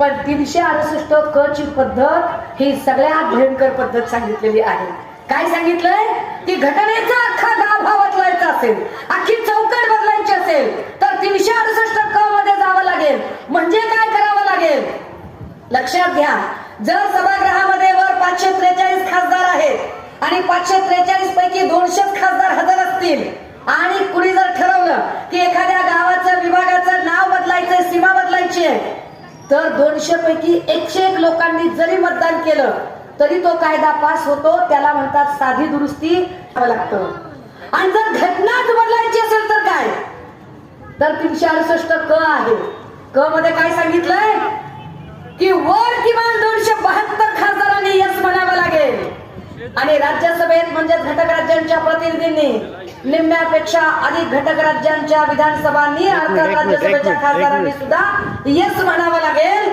पण तीनशे अडुसष्ट क ची पद्धत ही सगळ्यात भयंकर पद्धत सांगितलेली आहे. काय सांगितलंय? की घटनेचा अख्खा गाभा बदलायचा असेल अख्खी चौकट बदलायची असेल तर तीनशे अडुसष्ट क मध्ये जावं लागेल. म्हणजे काय करावं लागेल? लक्षात घ्या जर सभागृहामध्ये वर पाचशे त्रेचाळीस खासदार आहेत आणि पाचशे त्रेचाळीस पैकी दोनशे खासदार तर दोनशे पैकी एकशे एक लोकांनी जरी मतदान केलं तरी तो कायदा पास होतो त्याला म्हणतात साधी दुरुस्ती करावं लागतं. आणि जर घटनाच बदलायची असेल तर काय? तर तीनशे अडुसष्ट क आहे. क मध्ये काय सांगितलंय? की वर किमान दोनशे बहात्तर खासदारांनी यस म्हणावं लागेल. आणि राज्यसभेत म्हणजे घटक राज्यांच्या प्रतिनिधींनी निम्म्यापेक्षा अधिक घटक राज्यांच्या विधानसभांनी अर्थात राज्यसभेच्या खासदारांनी सुद्धा यस म्हणावं लागेल.